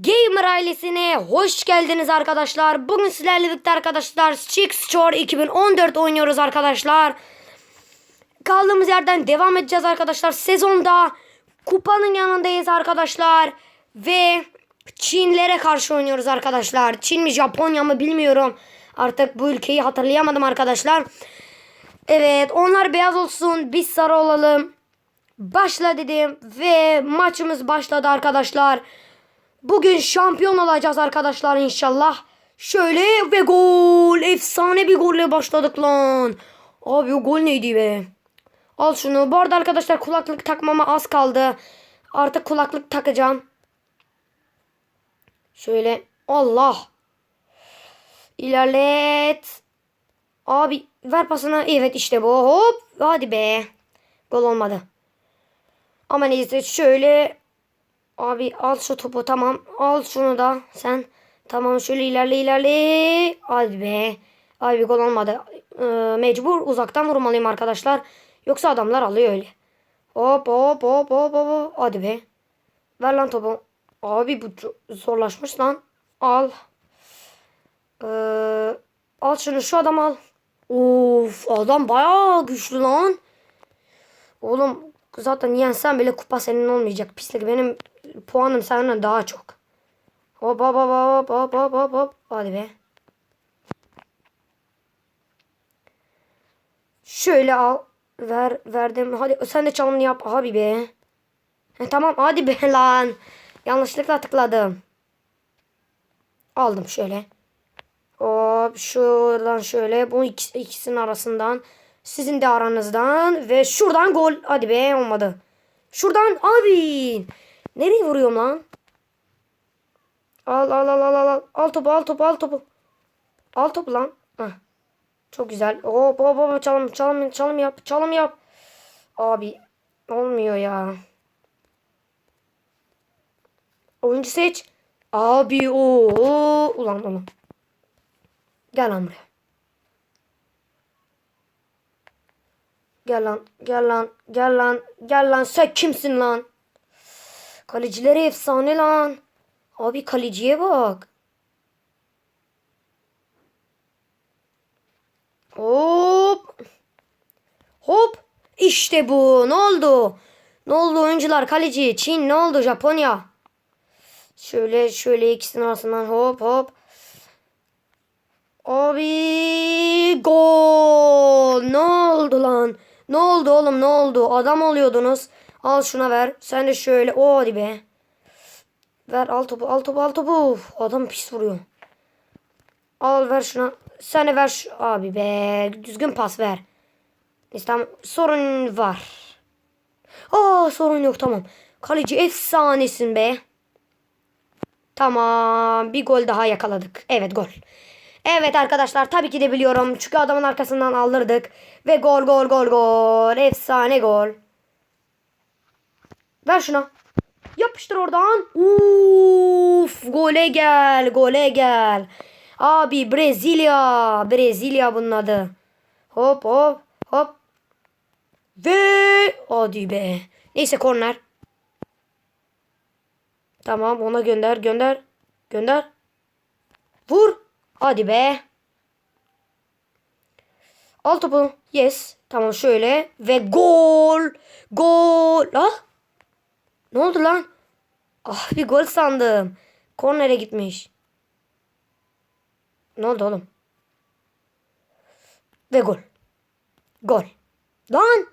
Gamer ailesine hoş geldiniz arkadaşlar. Bugün sizlerle birlikte arkadaşlar Six Store 2014 oynuyoruz arkadaşlar. Kaldığımız yerden devam edeceğiz arkadaşlar. Sezonda kupanın yanındayız arkadaşlar. Ve Çinlere karşı oynuyoruz arkadaşlar. Çin mi Japonya mı bilmiyorum. Artık bu ülkeyi hatırlayamadım arkadaşlar. Evet onlar beyaz olsun biz sarı olalım. Başla dedim ve maçımız başladı arkadaşlar. Bugün şampiyon olacağız arkadaşlar inşallah. Şöyle ve gol. Efsane bir golle başladık lan. Abi o gol neydi be? Al şunu. Bu arada arkadaşlar kulaklık takmama az kaldı. Artık kulaklık takacağım. Şöyle. Allah. İlerlet. Abi ver pasını. Evet işte bu. Hop. Hadi be. Gol olmadı. Ama neyse şöyle Abi al şu topu tamam. Al şunu da sen. Tamam şöyle ilerle ilerle. Hadi be. Abi gol olmadı. Ee, mecbur uzaktan vurmalıyım arkadaşlar. Yoksa adamlar alıyor öyle. Hop hop hop hop hop. Hadi be. Ver lan topu. Abi bu zorlaşmış lan. Al. Ee, al şunu şu adam al. Of adam bayağı güçlü lan. Oğlum zaten yensen bile kupa senin olmayacak. Pislik benim puanım senden daha çok. Hop hop hop hop hop hop hop hop. Hadi be. Şöyle al. Ver verdim. Hadi sen de çalımını yap abi be. He, tamam hadi be lan. Yanlışlıkla tıkladım. Aldım şöyle. Hop şuradan şöyle. Bu ikisi, ikisinin arasından. Sizin de aranızdan. Ve şuradan gol. Hadi be olmadı. Şuradan abi. Nereye vuruyorum lan? Al al al al al. Al topu al topu al topu. Al topu lan. Heh. Çok güzel. Hop hop hop çalım çalım çalım yap. Çalım yap. Abi olmuyor ya. Oyuncu seç. Abi o ulan ulan. Gel lan buraya. Gel lan, gel lan, gel lan, gel lan. Sen kimsin lan? Kalecileri efsane lan. Abi kaleciye bak. Hop. Hop. İşte bu. Ne oldu? Ne oldu oyuncular? Kaleci. Çin. Ne oldu? Japonya. Şöyle şöyle ikisinin arasından hop hop. Abi gol. Ne oldu lan? Ne oldu oğlum ne oldu? Adam oluyordunuz. Al şuna ver. Sen de şöyle. O hadi be. Ver al topu al topu al topu. Adam pis vuruyor. Al ver şuna. Sen de ver şu. Abi be. Düzgün pas ver. Neyse tamam. Sorun var. Aa sorun yok tamam. Kaleci efsanesin be. Tamam. Bir gol daha yakaladık. Evet gol. Evet arkadaşlar tabii ki de biliyorum. Çünkü adamın arkasından aldırdık. Ve gol gol gol gol. Efsane gol. Ver şuna. Yapıştır oradan. Uf, gole gel, gole gel. Abi Brezilya, Brezilya bunun adı. Hop hop hop. Ve hadi be. Neyse korner. Tamam ona gönder, gönder. Gönder. Vur. Hadi be. Al topu. Yes. Tamam şöyle. Ve gol. Gol. Ah. Ne oldu lan? Ah bir gol sandım. Kornere gitmiş. Ne oldu oğlum? Ve gol. Gol. Lan.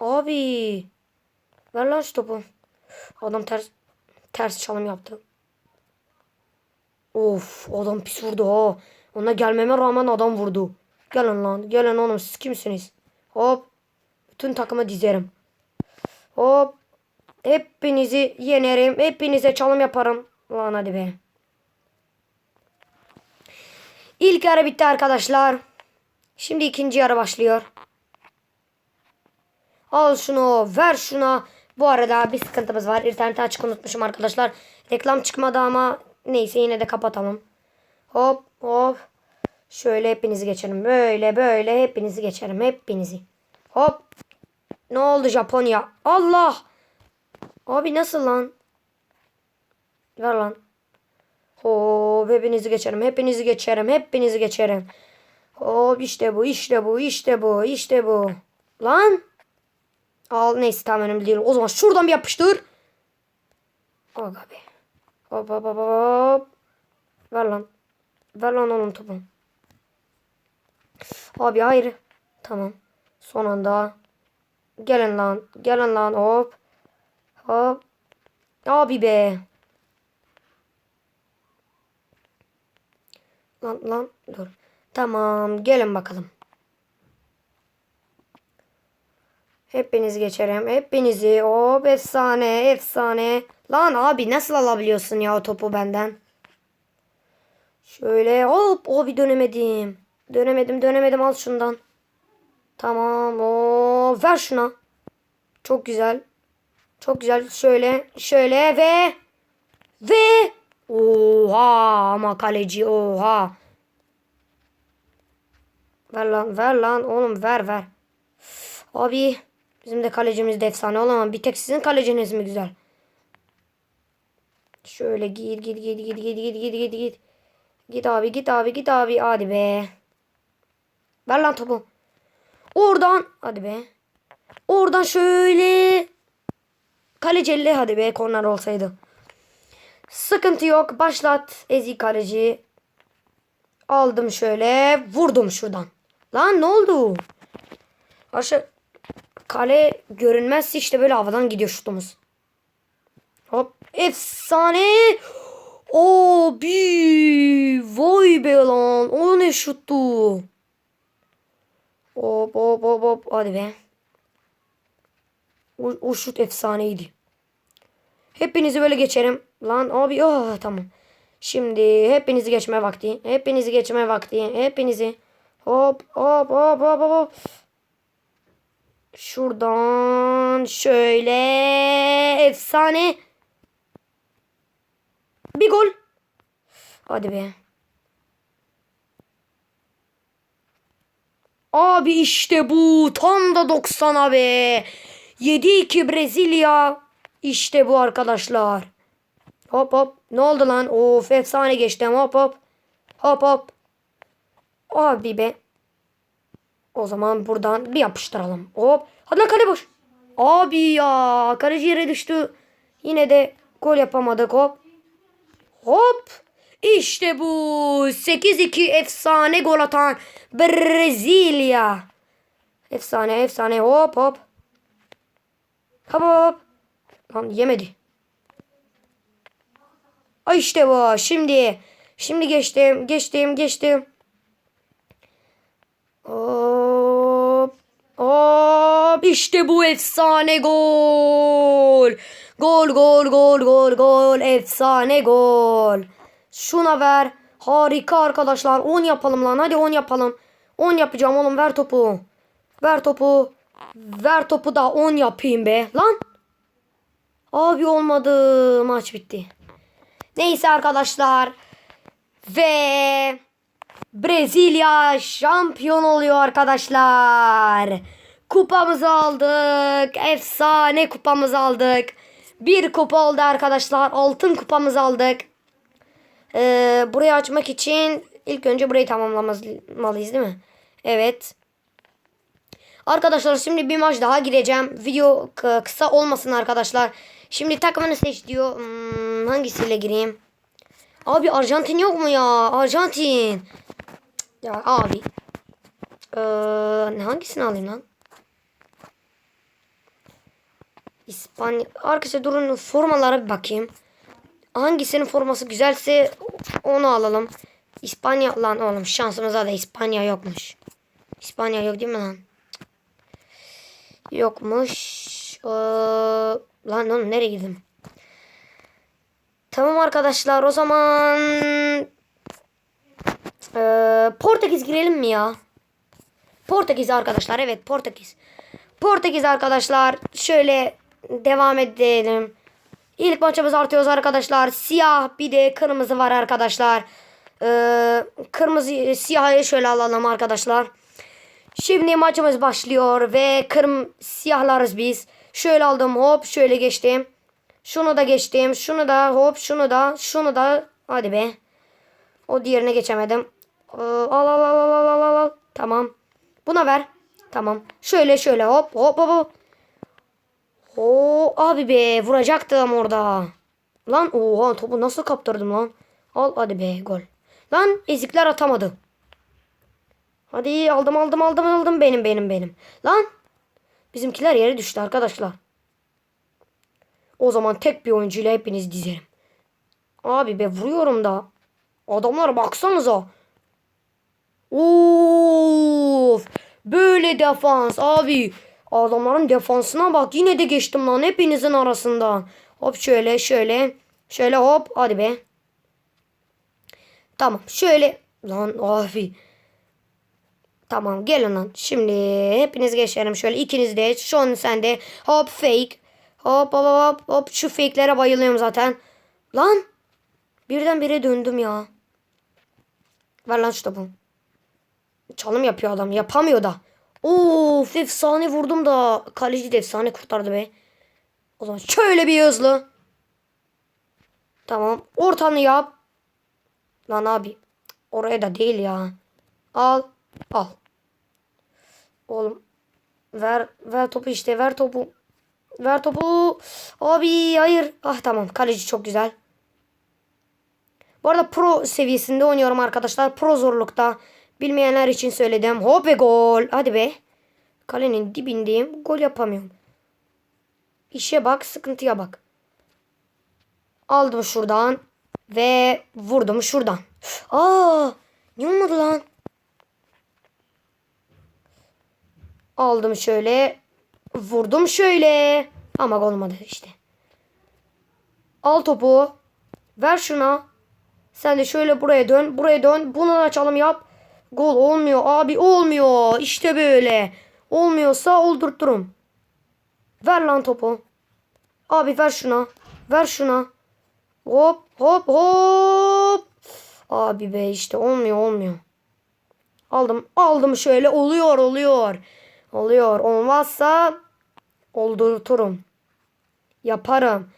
Abi. Ver lan şu topu. Adam ters ters çalım yaptı. Of adam pis vurdu ha. Ona gelmeme rağmen adam vurdu. Gelin lan. Gelin oğlum siz kimsiniz? Hop. Bütün takımı dizerim. Hop. Hepinizi yenerim. Hepinize çalım yaparım. Lan hadi be. İlk yarı bitti arkadaşlar. Şimdi ikinci yarı başlıyor. Al şunu. Ver şuna. Bu arada bir sıkıntımız var. İnterneti açık unutmuşum arkadaşlar. Reklam çıkmadı ama neyse yine de kapatalım. Hop hop. Şöyle hepinizi geçerim. Böyle böyle hepinizi geçerim. Hepinizi. Hop. Ne oldu Japonya? Allah. Abi nasıl lan? Ver lan. Hop hepinizi geçerim. Hepinizi geçerim. Hepinizi geçerim. Hop işte bu işte bu işte bu işte bu. Lan. Al neyse tamam önemli değil. O zaman şuradan bir yapıştır. Aga be. Hop hop hop hop. Ver lan. Ver lan onun topu. Abi hayır. Tamam. Son anda. Gelin lan. Gelin lan hop. Hop. Abi be. Lan lan dur. Tamam gelin bakalım. Hepinizi geçerim. Hepinizi. Hop efsane efsane. Lan abi nasıl alabiliyorsun ya o topu benden? Şöyle hop abi dönemedim. Dönemedim dönemedim al şundan. Tamam o ver şuna. Çok güzel. Çok güzel. Şöyle şöyle ve ve oha ama kaleci oha. Ver lan ver lan oğlum ver ver. Abi bizim de kalecimiz de efsane olamam. Bir tek sizin kaleciniz mi güzel? Şöyle git git git git git git git git git. Git abi git abi git abi hadi be. Ver lan topu. Oradan hadi be. Oradan şöyle kaleci hadi be korner olsaydı. Sıkıntı yok. Başlat Ezi kaleci. Aldım şöyle. Vurdum şuradan. Lan ne oldu? Aşağı kale görünmezse işte böyle havadan gidiyor şutumuz. Hop. Efsane. Abi. Vay be lan. O ne şuttu. Hop hop hop hop. Hadi be. O, o şut efsaneydi. Hepinizi böyle geçerim. Lan abi oh, tamam. Şimdi hepinizi geçme vakti. Hepinizi geçme vakti. Hepinizi. Hop hop hop hop hop. Şuradan şöyle efsane. Bir gol. Hadi be. Abi işte bu. Tam da 90'a be. 7-2 Brezilya. İşte bu arkadaşlar. Hop hop. Ne oldu lan? Of efsane geçtim. Hop hop. Hop hop. Abi be. O zaman buradan bir yapıştıralım. Hop. Hadi lan kale boş. Abi ya. Kaleci yere düştü. Yine de gol yapamadık. Hop. Hop. İşte bu. 8-2 efsane gol atan Brezilya. Efsane efsane. Hop hop. Hop. Lan yemedi. Ay işte bu. Şimdi. Şimdi geçtim. Geçtim. Geçtim. Hop. Hop. İşte bu efsane gol. Gol gol gol gol gol. Efsane gol. Şuna ver. Harika arkadaşlar. 10 yapalım lan. Hadi 10 yapalım. 10 yapacağım oğlum. Ver topu. Ver topu. Ver topu da 10 yapayım be. Lan. Abi olmadı. Maç bitti. Neyse arkadaşlar. Ve Brezilya şampiyon oluyor arkadaşlar. Kupamızı aldık. Efsane kupamızı aldık. Bir kupa oldu arkadaşlar. Altın kupamızı aldık. Ee, burayı açmak için ilk önce burayı tamamlamalıyız değil mi? Evet. Arkadaşlar şimdi bir maç daha gireceğim. Video kısa olmasın arkadaşlar. Şimdi takımını seç diyor. Hmm, hangisiyle gireyim? Abi Arjantin yok mu ya? Arjantin. Ya abi. Ee, hangisini alayım lan? İspanya. Arkadaşlar durun formalara bir bakayım. Hangisinin forması güzelse onu alalım. İspanya lan oğlum şansımıza da İspanya yokmuş. İspanya yok değil mi lan? Yokmuş. Ee, lan oğlum nereye gittim? Tamam arkadaşlar o zaman ee, Portekiz girelim mi ya? Portekiz arkadaşlar evet Portekiz. Portekiz arkadaşlar şöyle devam edelim. İlk maçımız artıyoruz arkadaşlar. Siyah bir de kırmızı var arkadaşlar. Ee, kırmızı siyahı şöyle alalım arkadaşlar. Şimdi maçımız başlıyor ve kırm siyahlarız biz. Şöyle aldım hop şöyle geçtim. Şunu da geçtim. Şunu da hop şunu da şunu da. Hadi be. O diğerine geçemedim. Ee, Al al al al al al al. Tamam. Buna ver. Tamam. Şöyle şöyle hop hop hop hop. Oo abi be vuracaktım orada. Lan oha topu nasıl kaptırdım lan. Al hadi be gol. Lan ezikler atamadı. Hadi aldım aldım aldım aldım benim benim benim. Lan bizimkiler yere düştü arkadaşlar. O zaman tek bir oyuncuyla hepiniz dizerim. Abi be vuruyorum da. Adamlara baksanıza. Of. Böyle defans abi. Adamların defansına bak. Yine de geçtim lan hepinizin arasından. Hop şöyle şöyle. Şöyle hop hadi be. Tamam şöyle. Lan abi. Tamam gelin lan. Şimdi hepiniz geçelim şöyle. ikiniz de. Sean sen de. Hop fake. Hop hop hop hop. Şu fake'lere bayılıyorum zaten. Lan. Birden bire döndüm ya. Ver lan şu topu. Çalım yapıyor adam. Yapamıyor da. Of efsane vurdum da. Kaleci de efsane kurtardı be. O zaman şöyle bir hızlı. Tamam. Ortanı yap. Lan abi. Oraya da değil ya. Al. Al. Oğlum. Ver. Ver topu işte. Ver topu. Ver topu. Abi hayır. Ah tamam. Kaleci çok güzel. Bu arada pro seviyesinde oynuyorum arkadaşlar. Pro zorlukta. Bilmeyenler için söyledim. Hop ve gol. Hadi be. Kalenin dibindeyim. Gol yapamıyorum. İşe bak. Sıkıntıya bak. Aldım şuradan. Ve vurdum şuradan. Aa, ne olmadı lan? Aldım şöyle. Vurdum şöyle. Ama olmadı işte. Al topu. Ver şuna. Sen de şöyle buraya dön. Buraya dön. Bunu açalım yap. Gol olmuyor abi olmuyor. İşte böyle. Olmuyorsa oldurturum. Ver lan topu. Abi ver şuna. Ver şuna. Hop hop hop. Abi be işte olmuyor olmuyor. Aldım aldım şöyle oluyor oluyor. Oluyor olmazsa oldurturum. Yaparım.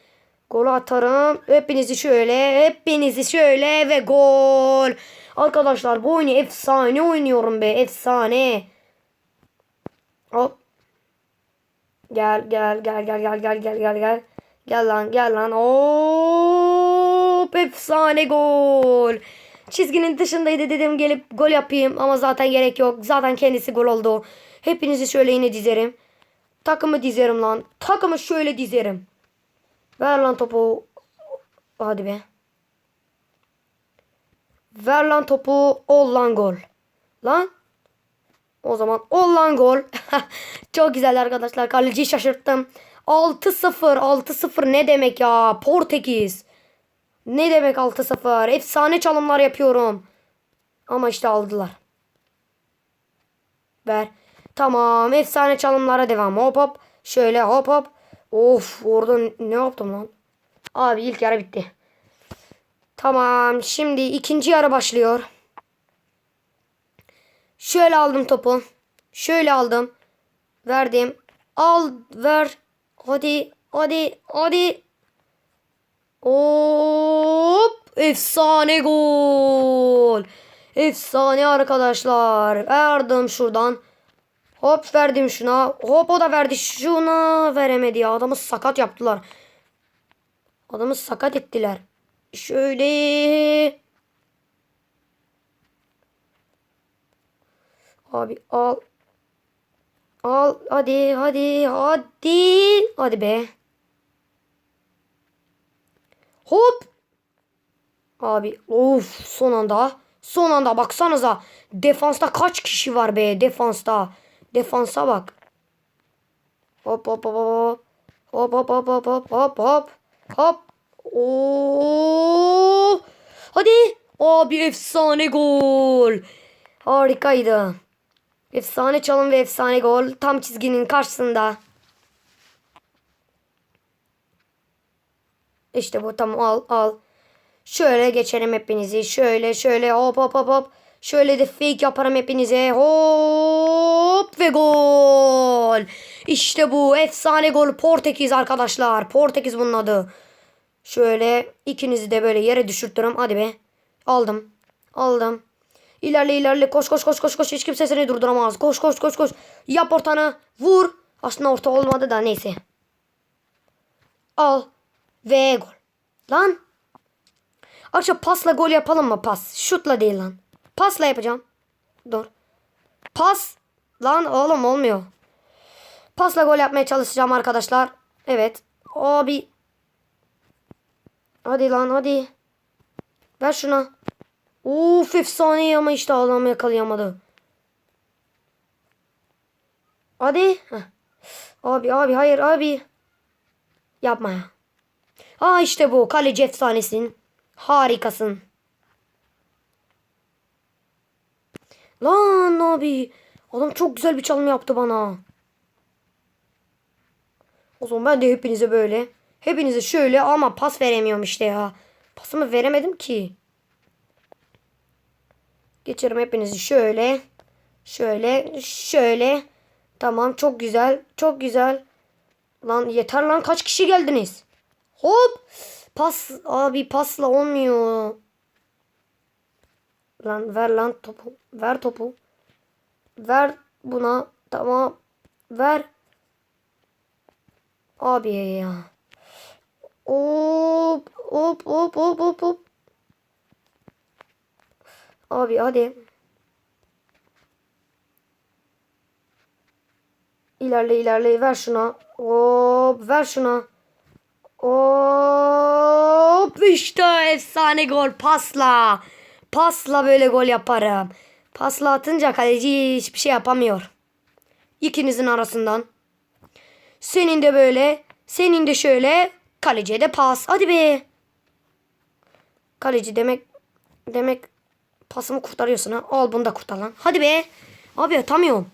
Gol atarım. Hepinizi şöyle hepinizi şöyle ve gol. Arkadaşlar bu oyunu efsane oynuyorum be efsane. Hop. Gel gel gel gel gel gel gel gel gel. Gel lan gel lan. Hop efsane gol. Çizginin dışındaydı dedim gelip gol yapayım ama zaten gerek yok. Zaten kendisi gol oldu. Hepinizi şöyle yine dizerim. Takımı dizerim lan. Takımı şöyle dizerim. Ver lan topu. Hadi be. Ver lan topu. Ol lan gol. Lan. O zaman ol lan gol. Çok güzel arkadaşlar. Kaleciyi şaşırttım. 6-0. 6-0 ne demek ya? Portekiz. Ne demek 6-0? Efsane çalımlar yapıyorum. Ama işte aldılar. Ver. Tamam. Efsane çalımlara devam. Hop hop. Şöyle hop hop. Of orada ne yaptım lan? Abi ilk yarı bitti. Tamam. Şimdi ikinci yarı başlıyor. Şöyle aldım topu. Şöyle aldım. Verdim. Al ver. Hadi hadi hadi. Hop! Efsane gol. Efsane arkadaşlar. Verdim şuradan. Hop verdim şuna. Hop o da verdi. Şuna veremedi ya. Adamı sakat yaptılar. Adamı sakat ettiler. Şöyle. Abi al. Al hadi hadi hadi. Hadi be. Hop. Abi of son anda. Son anda baksanıza. Defansta kaç kişi var be defansta. Defansa bak. Hop hop hop hop. Hop hop hop hop hop hop hop. Hop. Oo. Hadi. Abi efsane gol. Harikaydı. Efsane çalım ve efsane gol. Tam çizginin karşısında. İşte bu tamam al al. Şöyle geçelim hepinizi. Şöyle şöyle hop hop hop hop. Şöyle de fake yaparım hepinize. Hop. Ve gol. İşte bu efsane gol Portekiz arkadaşlar. Portekiz bunun adı. Şöyle ikinizi de böyle yere düşürtürüm. Hadi be. Aldım. Aldım. İlerle ilerle koş koş koş koş koş hiç kimse seni durduramaz. Koş koş koş koş. Yap ortanı. Vur. Aslında orta olmadı da neyse. Al. Ve gol. Lan. Akşam pasla gol yapalım mı pas? Şutla değil lan. Pasla yapacağım. Dur. Pas. Lan oğlum olmuyor. Pasla gol yapmaya çalışacağım arkadaşlar. Evet. Abi. Hadi lan hadi. Ver şuna. Uf efsane ama işte adam yakalayamadı. Hadi. Heh. Abi abi hayır abi. Yapma ya. Aa işte bu. Kaleci efsanesin. Harikasın. Lan abi. Adam çok güzel bir çalım yaptı bana. O zaman ben de hepinize böyle. Hepinize şöyle ama pas veremiyorum işte ya. Pasımı veremedim ki. Geçerim hepinizi şöyle. Şöyle. Şöyle. Tamam çok güzel. Çok güzel. Lan yeter lan kaç kişi geldiniz? Hop. Pas abi pasla olmuyor. Lan ver lan topu. Ver topu. Ver buna. Tamam. Ver. Abi ya. Hop hop hop hop hop hop. Abi hadi. İlerle ilerle ver şuna. Hop ver şuna. Hop işte efsane gol pasla. Pasla böyle gol yaparım. Pasla atınca kaleci hiçbir şey yapamıyor. İkinizin arasından. Senin de böyle. Senin de şöyle. Kaleciye de pas. Hadi be. Kaleci demek demek pasımı kurtarıyorsun ha. Al bunu da kurtar lan. Hadi be. Abi atamıyorum.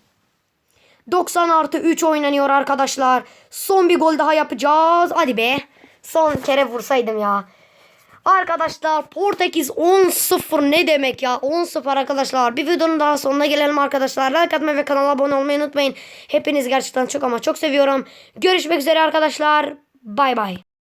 90 artı 3 oynanıyor arkadaşlar. Son bir gol daha yapacağız. Hadi be. Son kere vursaydım ya. Arkadaşlar Portekiz 10-0 ne demek ya? 10-0 arkadaşlar. Bir videonun daha sonuna gelelim arkadaşlar. Like atmayı ve kanala abone olmayı unutmayın. Hepiniz gerçekten çok ama çok seviyorum. Görüşmek üzere arkadaşlar. Bay bay